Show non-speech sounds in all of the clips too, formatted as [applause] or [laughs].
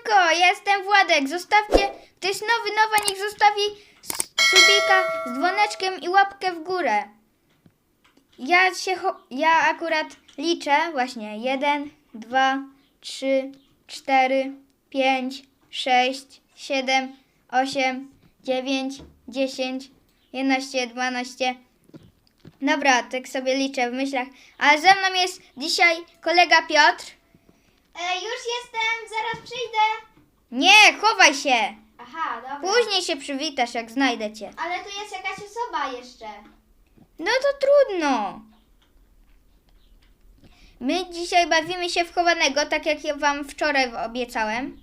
Siemanko, jestem Władek. Zostawcie, ktoś nowy, nowa, niech zostawi subika z dzwoneczkiem i łapkę w górę. Ja się, ja akurat liczę właśnie. Jeden, dwa, trzy, cztery, pięć, sześć, siedem, osiem, dziewięć, dziesięć, jedenaście, dwanaście. Dobra, tak sobie liczę w myślach. Ale ze mną jest dzisiaj kolega Piotr. E, już jestem, zaraz przyjdę. Nie, chowaj się! Aha, dobra. Później się przywitasz, jak znajdę cię. Ale tu jest jakaś osoba jeszcze. No to trudno. My dzisiaj bawimy się w chowanego, tak jak ja wam wczoraj obiecałem.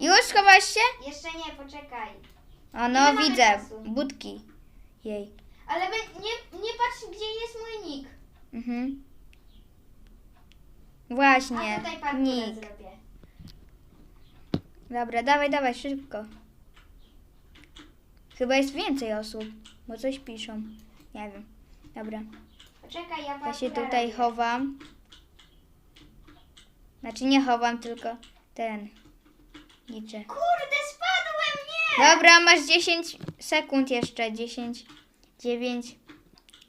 Już chowasz się? Jeszcze nie, poczekaj. O Ile no, mamy widzę. czasu? Budki. Jej. Ale wy, nie, nie patrz, gdzie jest mój nick. Mhm. A Właśnie. tutaj parkurę Nick. zrobię. Dobra, dawaj, dawaj, szybko. Chyba jest więcej osób, bo coś piszą. Nie wiem. Dobra. Poczekaj, ja Ja parkurę się tutaj robię. chowam. Znaczy nie chowam, tylko ten. Liczę. Kurde, spadłem, nie! Dobra, masz 10 sekund jeszcze. 10, 9,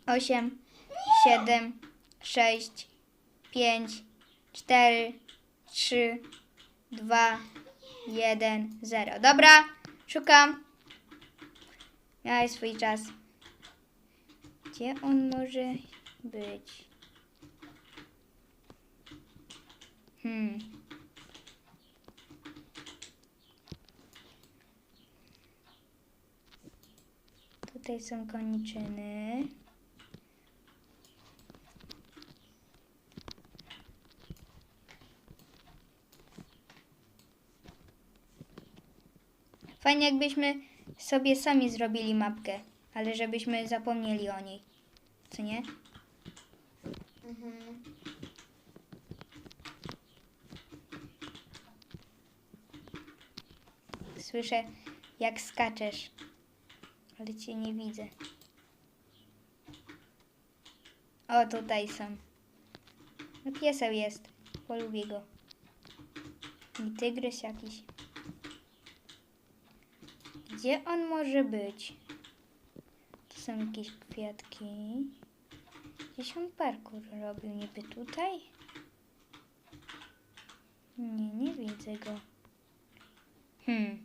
8, 7, 6, 5, 4, 3, 2, 1, 0. Dobra, szukam. Miałeś swój czas. Gdzie on może być? Hmm. Tutaj są koniczyny. Fajnie jakbyśmy sobie sami zrobili mapkę, ale żebyśmy zapomnieli o niej. Co nie? Mhm. Słyszę jak skaczesz, ale cię nie widzę. O, tutaj są. No pieseł jest. Polubię go. I tygrys jakiś. Gdzie on może być? Tu są jakieś kwiatki. Gdzieś on parkour robił. Niby tutaj? Nie, nie widzę go. Hmm.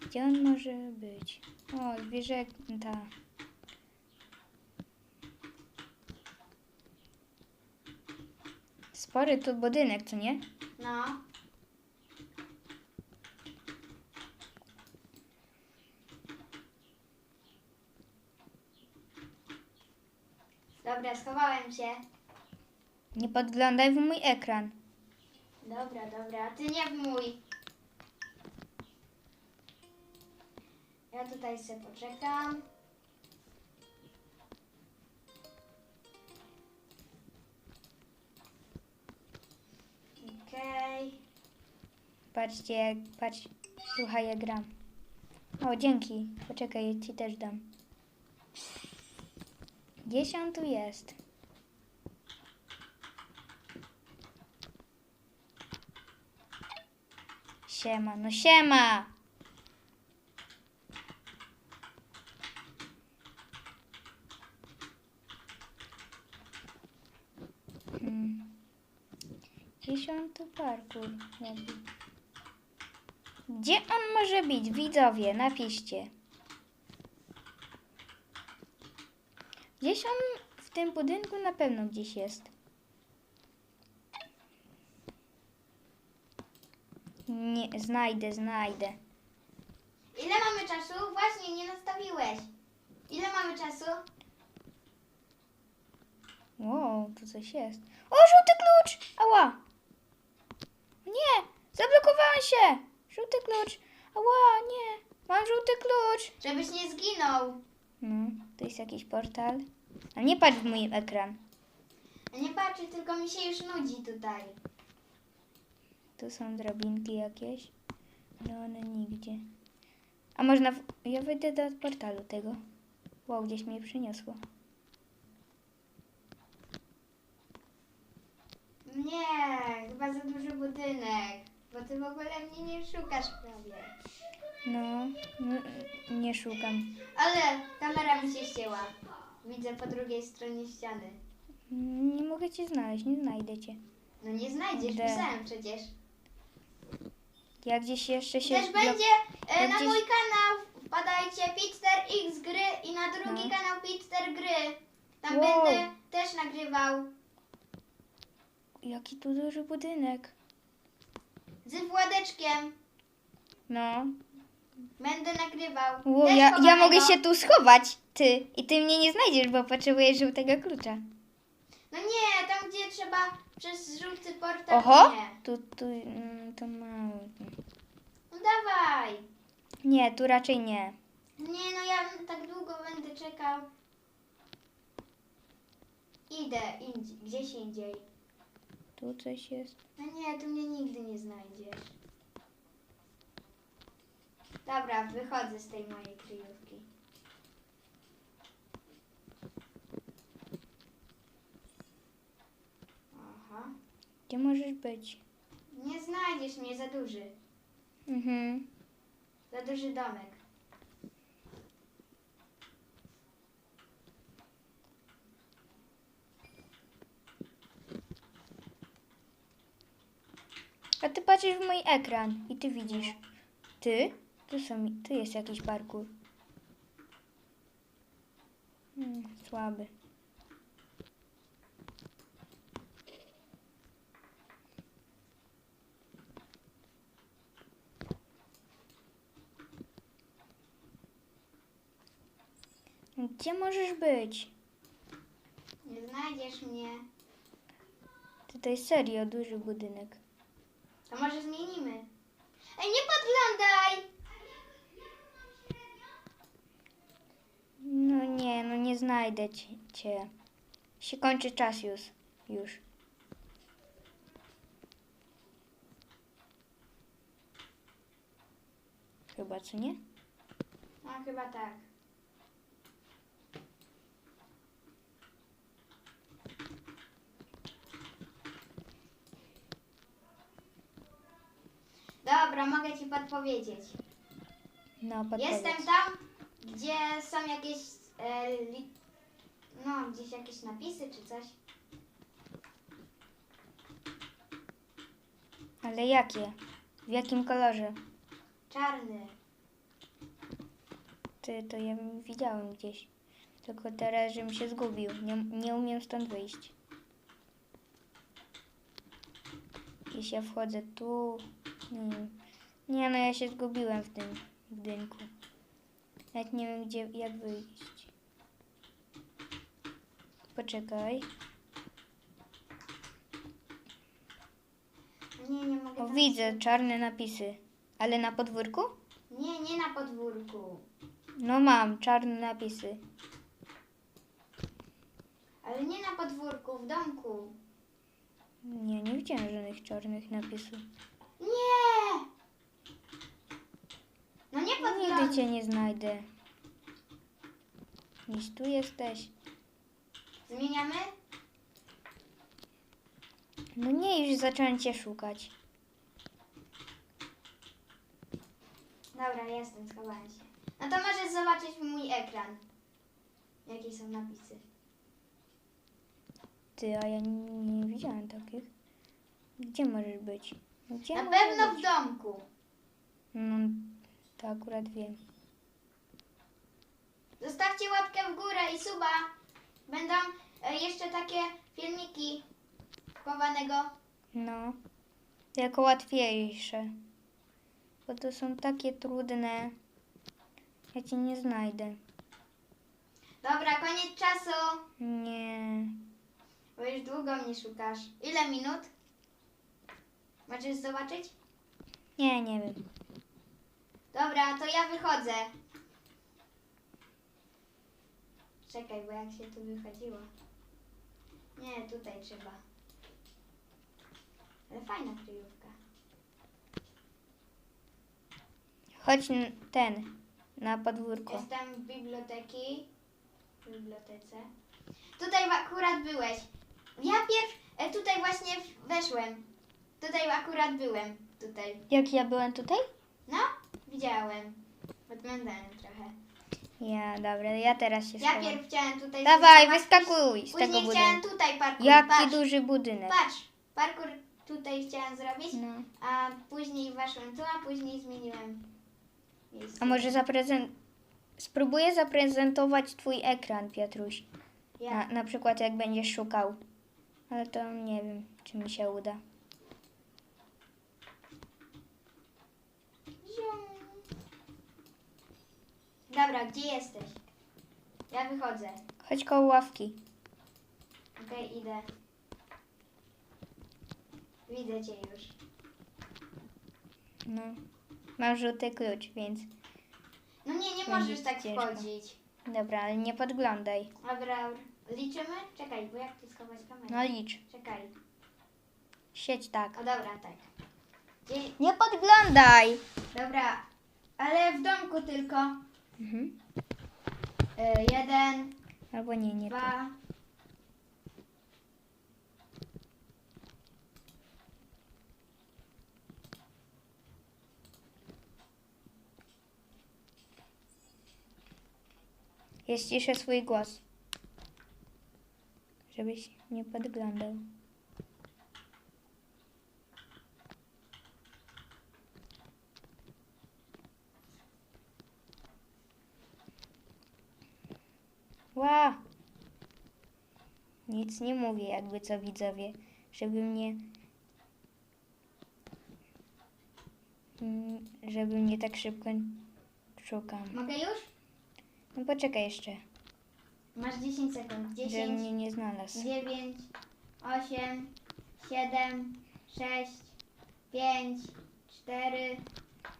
Gdzie on może być? O, zwierzęta. Spory tu budynek, co nie? No. Dobra, schowałem się. Nie podglądaj w mój ekran. Dobra, dobra, ty nie w mój. Ja tutaj sobie poczekam. Okej. Patrzcie, jak, patrz, słuchaj, gram. O, dzięki. Poczekaj, ja ci też dam. Gdzieś on tu jest? Siema, no siema! Hmm. Gdzieś on tu parkour. Gdzie on może być? Widzowie, napiszcie. Gdzieś on w tym budynku na pewno gdzieś jest. Nie, znajdę, znajdę. Ile mamy czasu? Właśnie, nie nastawiłeś. Ile mamy czasu? Wow, tu coś jest. O, żółty klucz! Ała! Nie, zablokowałem się! Żółty klucz! Ała, nie! Mam żółty klucz! Żebyś nie zginął. No, to jest jakiś portal. A nie patrz w mój ekran. Nie patrzę, tylko mi się już nudzi tutaj. Tu są drabinki jakieś. No one nigdzie. A można... W... Ja wejdę do portalu tego. Wow, gdzieś mnie przyniosło. Nie, chyba za duży budynek. Bo ty w ogóle mnie nie szukasz prawie. No, n- nie szukam. Ale kamera mi się ścięła. Widzę po drugiej stronie ściany. Nie mogę cię znaleźć, nie znajdę cię. No nie znajdziesz, Gdzie? pisałem przecież. Ja gdzieś jeszcze się... Też będzie e, jak na gdzieś- mój kanał. Wpadajcie Pitster X gry i na drugi No. kanał Pitster gry. Tam Wow. będę też nagrywał Jaki tu duży budynek. z Władeczkiem. No. Będę nagrywał. Też ja, ja mogę się tu schować, ty. I ty mnie nie znajdziesz, bo potrzebujesz żółtego klucza. No nie, tam gdzie trzeba przez żółty portal. Oho! Nie. Tu, tu, mm, to mało. No dawaj. Nie, tu raczej nie. Nie no, ja tak długo będę czekał. Idę indzi- gdzieś indziej. Tu coś jest. No nie, tu mnie nigdy nie znajdziesz. Dobra, wychodzę z tej mojej kryjówki. Aha. Gdzie możesz być? Nie znajdziesz mnie za duży. Mhm. Za duży domek. A ty patrzysz w mój ekran i ty widzisz. Ty? Tu są, tu jest jakiś parkour. Hmm, słaby. Gdzie możesz być? Nie znajdziesz mnie. Tutaj serio duży budynek. To może zmienimy. Ej, nie podglądaj! No nie, no nie znajdę ci- cię. Się kończy czas już. Już. Chyba, co nie? No chyba tak. Dobra, mogę ci podpowiedzieć. No, podpowiedz. Jestem tam, gdzie są jakieś. E, li, no, gdzieś jakieś napisy czy coś. Ale jakie? W jakim kolorze? Czarny. Ty, to ja widziałem gdzieś. Tylko teraz, żebym się zgubił. Nie, nie umiem stąd wyjść. Jeśli ja wchodzę tu... Nie, wiem. nie, no ja się zgubiłem w tym budynku. Nawet nie wiem, gdzie, jak wyjść. Poczekaj. Nie, nie mogę. O, tam- widzę czarne napisy. Ale na podwórku? Nie, nie na podwórku. No mam, czarne napisy. Ale nie na podwórku, w domku. Nie, nie widziałem żadnych czarnych napisów. Nie! No nie Nigdy podglądaj. cię nie znajdę. Gdzieś tu jesteś. Zmieniamy? No nie, już zacząłem cię szukać. Dobra, jestem, schowałem się. No to możesz zobaczyć mój ekran. Jakie są napisy. Ty, a ja nie, nie widziałem takich. Gdzie możesz być? Gdzie Na możesz pewno w być? domku. No, to akurat wiem. Zostawcie łapkę w górę i suba. Będą e, jeszcze takie filmiki chowanego. No, jako łatwiejsze. Bo to są takie trudne. Ja cię nie znajdę. Dobra, koniec czasu. Nie. Bo już długo mnie szukasz. Ile minut? Możesz zobaczyć? Nie, nie wiem. Dobra, to ja wychodzę. Czekaj, bo jak się tu wychodziło? Nie, tutaj trzeba. Ale fajna kryjówka. Chodź n- ten, na podwórko. Jestem w biblioteki. W bibliotece. Tutaj akurat byłeś. Ja pierw e, tutaj właśnie w- weszłem. Tutaj akurat byłem. tutaj. Jak ja byłem tutaj? No, widziałem. Podglądałem trochę. Ja, dobra, ja teraz się Ja schowam. pierw chciałem tutaj... Dawaj, wyskakuj z tego Później chciałem budynku. tutaj parkour. Jaki patrz, duży budynek. patrz, parkour tutaj chciałem zrobić, No. a później weszłem tu, a później zmieniłem miejsce. A może zaprezent... Spróbuję zaprezentować twój ekran, Piotruś. Ja. Na, na przykład jak będziesz szukał. Ale to nie wiem, czy mi się uda. Dobra, gdzie jesteś? Ja wychodzę. Chodź koło ławki. Okej, idę. Widzę cię już. No. Mam żółty klucz, więc... No nie, nie Będzie możesz tak ciężko. wchodzić. Dobra, ale nie podglądaj. Dobra, liczymy? Czekaj, bo jak tu schować kamerę? No licz. Czekaj. Siedź tak. O dobra, tak. Dzie- Nie podglądaj! dobra, ale w domku tylko. Mhm. Y, jeden, Albo nie, nie to. dwa. Ja ściszę swój głos. Żebyś nie podglądał. Ła! Nic nie mówię, jakby co widzowie, żeby mnie. Mm, Żeby mnie tak szybko szukam. Mogę już? No poczekaj jeszcze, Masz 10 sekund. żeby 10, mnie nie znalazł. 9, 8, 7, 6, 5, 4,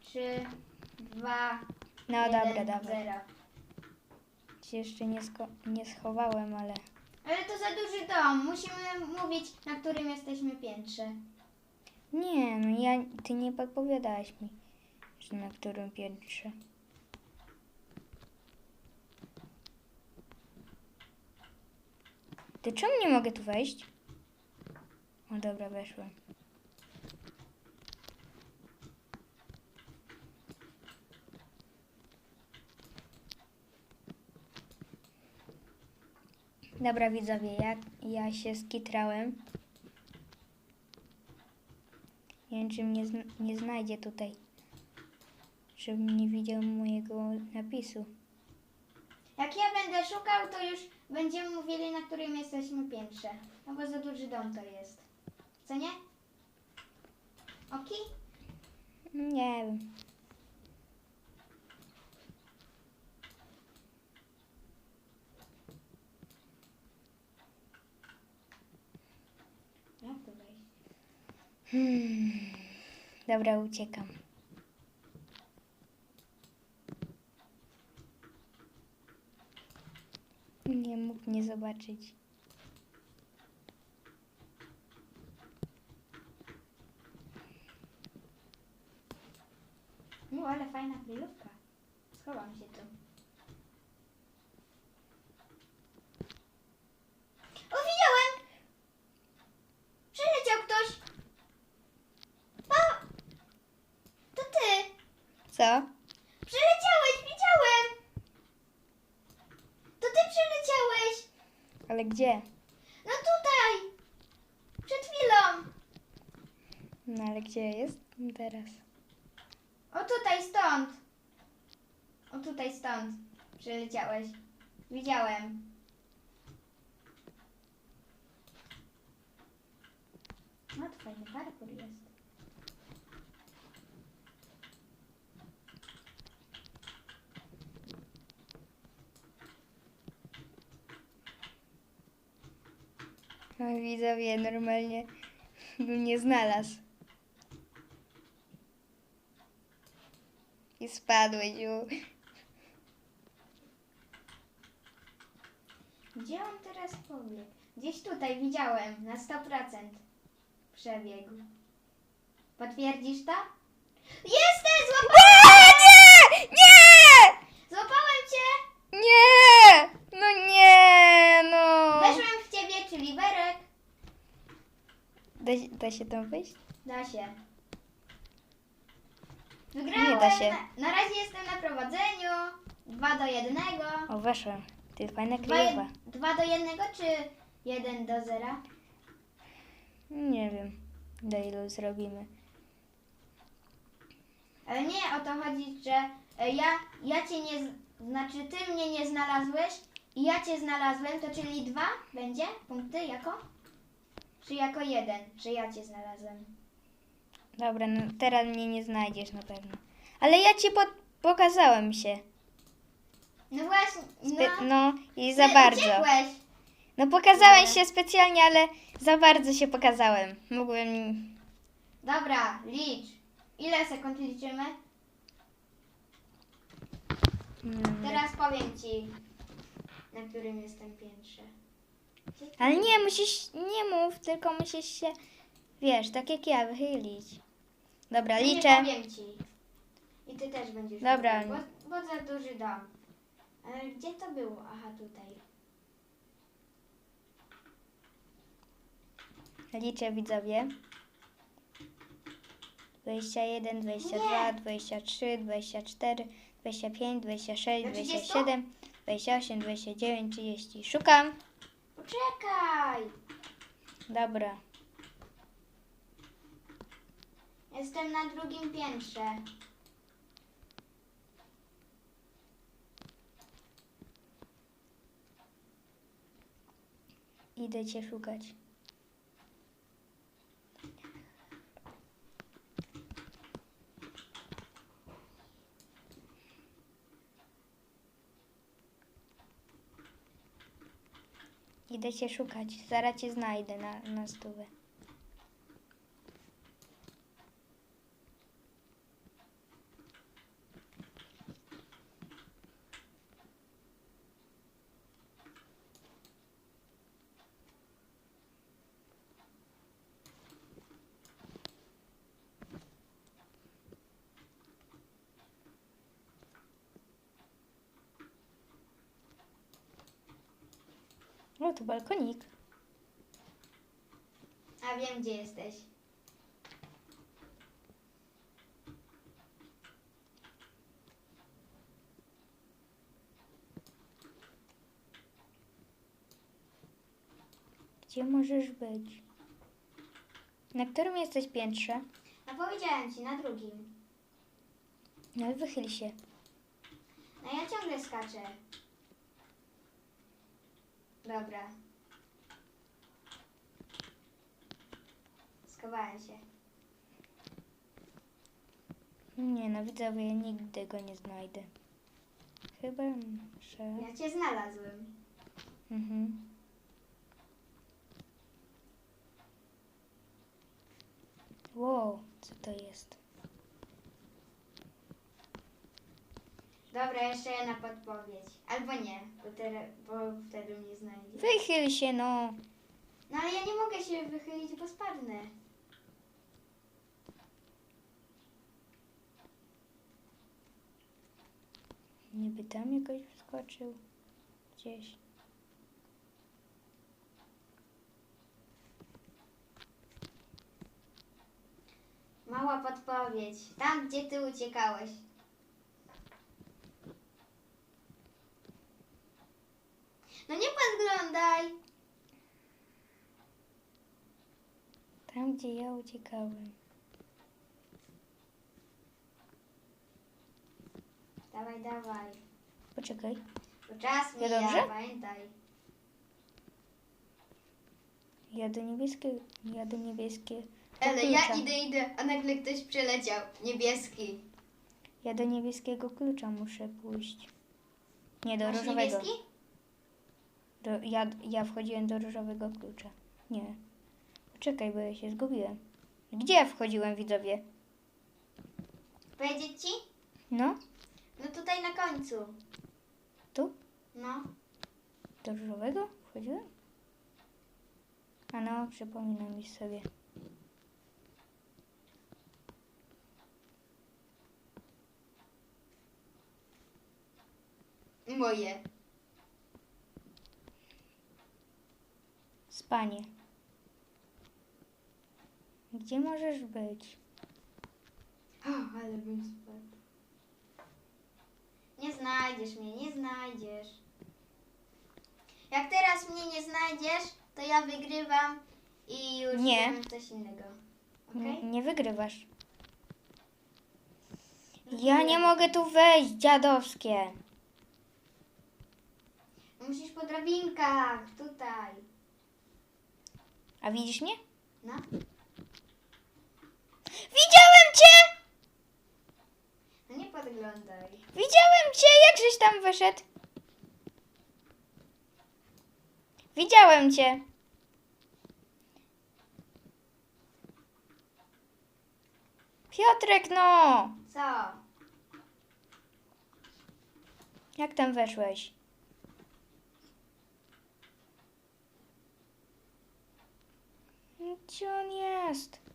3, 2, No 1, dobra, dawaj. 0. Się jeszcze nie, nie schowałem, ale. Ale to za duży dom. Musimy mówić, na którym jesteśmy piętrze. Nie, no ja. Ty nie podpowiadałaś mi, że na którym piętrze. Ty czemu nie mogę tu wejść? O dobra, weszłem. Dobra widzowie, ja, ja się skitrałem. Nie wiem, czy mnie zn- nie znajdzie tutaj. Żebym nie widział mojego napisu. Jak ja będę szukał, to już będziemy mówili, na którym jesteśmy piętrze. No bo za duży dom to jest. Co nie? Oki? Nie wiem. Jak tu wejść? Hmm. Dobra, uciekam. Nie mógł mnie zobaczyć. No ale fajna kryjówka. Schowam się tu. O, widziałem! Przeleciał ktoś! O! To ty! Co? Przeleciałeś, widziałem! To ty przeleciałeś! Ale gdzie? No tutaj! Przed chwilą! No ale gdzie jest teraz? O tutaj stąd! O tutaj stąd przeleciałeś. Widziałem. No to fajny parkour jest. No widzowie, normalnie bym nie znalazł. I spadłeś ju. Gdzie on teraz pobiegł? Gdzieś tutaj widziałem, na 100% przebiegł. Potwierdzisz to? Złapałem, Nie! Nie! złapałem cię! Nie! No nie, no. Weszłem w ciebie, czyli Berek. Da, się- da się tam wyjść? Da się. da się. Na, na razie jestem na prowadzeniu. Dwa do jednego. O, weszłem. Ty, fajna Dwa, jed, kryjowa. dwa do jednego czy jeden do zera? Nie wiem, do ilu zrobimy. Ale nie o to chodzi, że e, ja, ja cię nie, z- znaczy ty mnie nie znalazłeś i ja cię znalazłem, to czyli dwa będzie punkty jako? Czy jako jeden, że ja cię znalazłem? Dobra, no teraz mnie nie znajdziesz na pewno. Ale ja ci po- pokazałem się. No właśnie, no. no i Ty za bardzo. Uciekłeś. No pokazałem Nie. się specjalnie, ale za bardzo się pokazałem. Mógłbym... Dobra, licz. Ile sekund liczymy? Mm. Teraz powiem ci, na którym jestem piętrze. Ale nie, musisz... Nie mów, tylko musisz się... Wiesz, tak jak ja, wychylić. Dobra, No Nie liczę. powiem ci. I ty też będziesz Dobra. wiedział, Bo, bo za duży dom. Ale gdzie to było? Aha, tutaj. Liczę widzowie. 21, 22, Nie. 23, 24, 25, 26, Do 30? 27, 28, 29, 30. Szukam. Poczekaj! Dobra. Jestem na drugim piętrze. Idę cię szukać. Idę cię szukać. Zaraz cię znajdę na, na stówę. O, tu balkonik. A wiem, gdzie jesteś. Gdzie możesz być? Na którym jesteś piętrze? No powiedziałem ci, na drugim. No i wychyl się. No ja ciągle skaczę. Dobra. Skowałem się. Nie no, widzowie, ja nigdy go nie znajdę. Chyba, że... Ja cię znalazłem. Mhm. Wow, co to jest? Dobra, jeszcze jedna podpowiedź. Albo nie, bo, teraz, bo wtedy mnie znajdzie. Wychyl się, no. No ale ja nie mogę się wychylić, bo spadnę. Niby tam jakoś wskoczył. Gdzieś. Mała podpowiedź. Tam, gdzie ty uciekałeś. No nie podglądaj. Tam, gdzie ja uciekałem. Dawaj, dawaj. Poczekaj. Bo czas Ja mija, dobrze? pamiętaj. Ja do niebieskiej... Ja do niebieskiej... Ale ja klucza. idę, idę, a nagle ktoś przeleciał. Niebieski. Ja do niebieskiego klucza muszę pójść. Nie, do Masz różowego. niebieski? Do, ja, ja wchodziłem do różowego klucza. Nie. Poczekaj, bo ja się zgubiłem. Gdzie ja wchodziłem, widzowie? Powiedzieć ci? No, No tutaj na końcu. tu? No. Do różowego wchodziłem? A no, przypominam mi sobie. Moje. Spanie. Gdzie możesz być? O, ale bym spadł. znajdziesz mnie, nie znajdziesz. Jak teraz mnie nie znajdziesz, to ja wygrywam i już Nie. coś innego. Nie, Okej? nie wygrywasz. Ja nie mogę tu wejść, dziadowskie. Musisz po drabinkach, tutaj. A widzisz mnie? No. Widziałem cię! No nie podglądaj. Widziałem cię, jak żeś tam wyszedł. Widziałem cię. Piotrek, no! Co? Jak tam weszłeś? Gdzie on jest?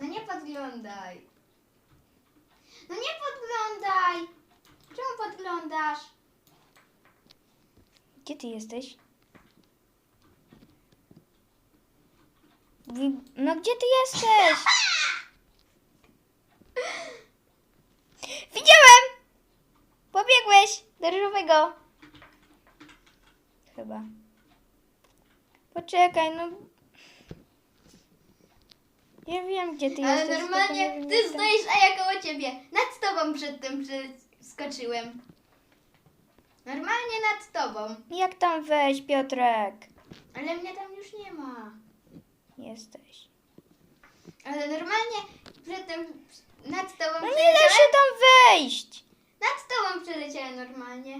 No nie podglądaj. No nie podglądaj. Czemu podglądasz? Gdzie ty jesteś? No gdzie ty jesteś? [laughs] Widziałem! Pobiegłeś do różowego. Chyba. Poczekaj, no. Ja wiem, gdzie ty Ale jesteś. tylko normalnie nie wiem, ty tam- stoisz, a ja koło ciebie. Nad tobą przedtem skoczyłem. Normalnie nad tobą. Jak tam wejść, Piotrek? Ale mnie tam już nie ma. Jesteś. Ale normalnie przedtem nad tobą No nie da przeleciałem. się tam wejść! Nad tobą przeleciałem normalnie.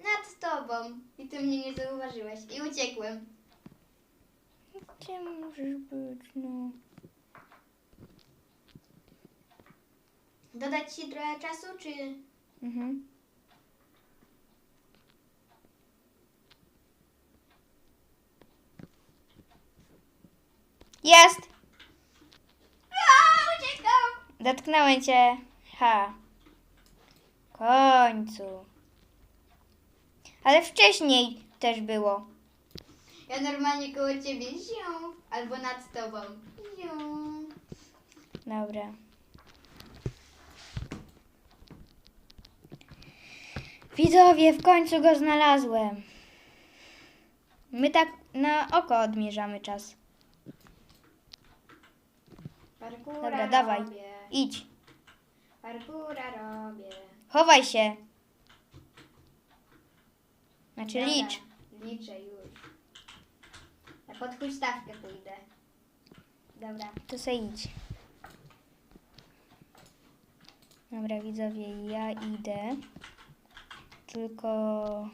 Nad tobą. I ty mnie nie zauważyłeś. I uciekłem. Gdzie możesz być, no? Dodać ci trochę czasu, czy... Mhm. Jest! A, uciekam! Dotknąłem cię. Ha. W końcu. Ale wcześniej też było. Ja normalnie koło ciebie zią, albo nad tobą. Zią. Dobra. Widzowie, w końcu go znalazłem. My tak na oko odmierzamy czas. Parkura Dobra, dawaj. robię. Idź. Parkura robię. Chowaj się. Znaczy Dobra, licz. Liczę już. Pod huśtawkę pójdę. Dobra. To se idź. Dobra, widzowie, ja idę. Tylko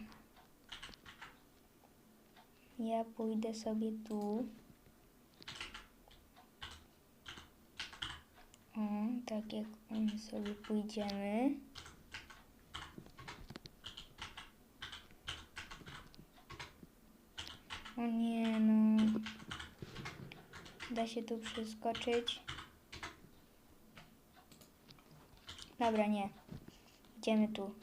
ja pójdę sobie tu. O, tak jak my sobie pójdziemy. O nie, no. Da się tu przeskoczyć. Dobra, nie. Idziemy tu.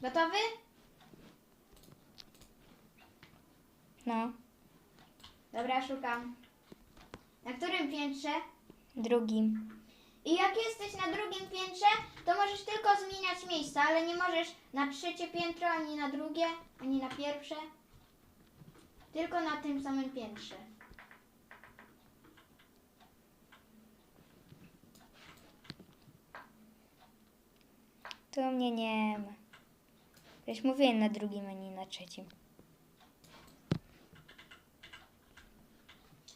Gotowy? No, Dobra, szukam. Na którym piętrze? drugim. I jak jesteś na drugim piętrze, to możesz tylko zmieniać miejsca, ale nie możesz na trzecie piętro, ani na drugie, ani na pierwsze. Tylko na tym samym piętrze. Tu mnie nie ma. Już mówiłem na drugim, a nie na trzecim.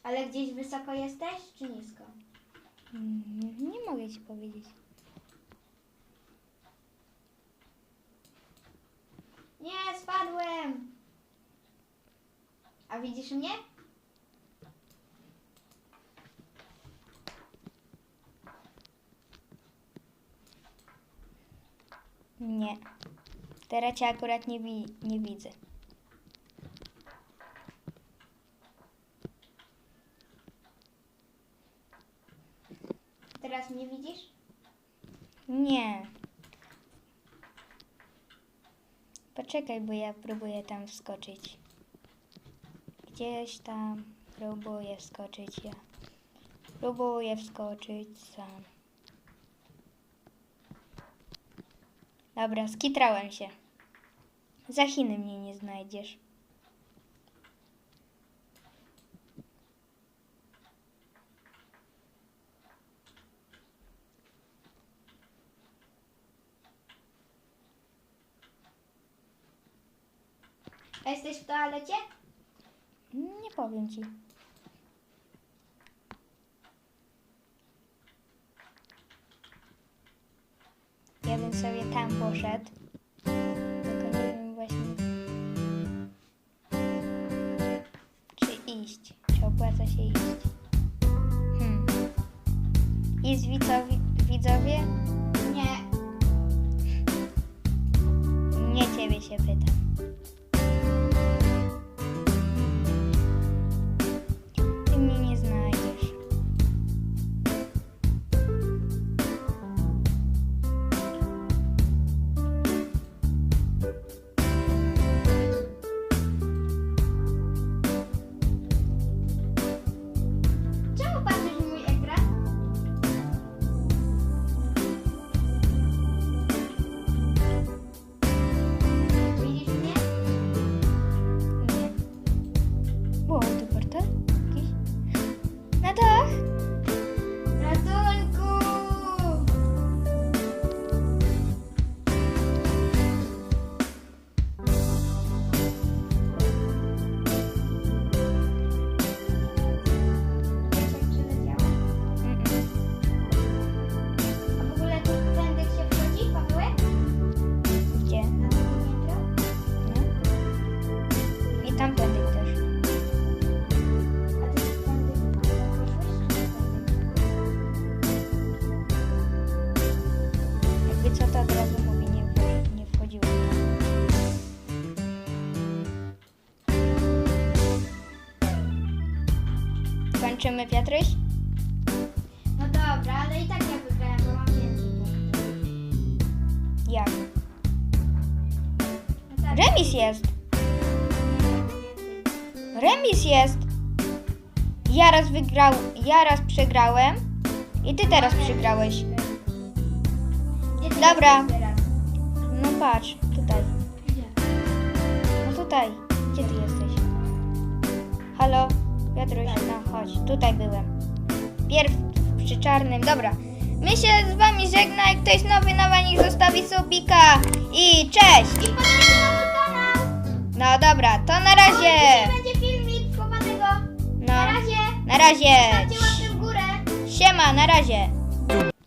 Ale gdzieś wysoko jesteś, czy nisko? Mm, Nie mogę ci powiedzieć. Nie, spadłem! A widzisz mnie? Nie. Teraz cię akurat nie, wi- nie widzę. Teraz mnie widzisz? Nie. Poczekaj, bo ja próbuję tam wskoczyć. Gdzieś tam próbuję wskoczyć ja. Próbuję wskoczyć sam. Dobra, skitrałem się. Za Chiny mnie nie znajdziesz. A jesteś w toalecie? Nie powiem ci. Ja bym sobie tam poszedł. Kończymy, Piotruś? No dobra, ale i tak ja wygrałem, bo mam więcej punktów. Jak? No tak, Remis jest! Remis jest! Ja raz wygrał, ja raz przegrałem i ty teraz przegrałeś. Dobra. No patrz, tutaj. No tutaj. Gdzie ty jesteś? Halo? Piotruś, no chodź. Tutaj byłem. Pierw przy czarnym. Dobra. My się z wami żegna. Jak ktoś nowy na nich zostawi subika. I cześć! I! No dobra, to na razie. Będzie filmik. No, Na razie. na razie. Stawcie łapkę w górę. Siema, na razie.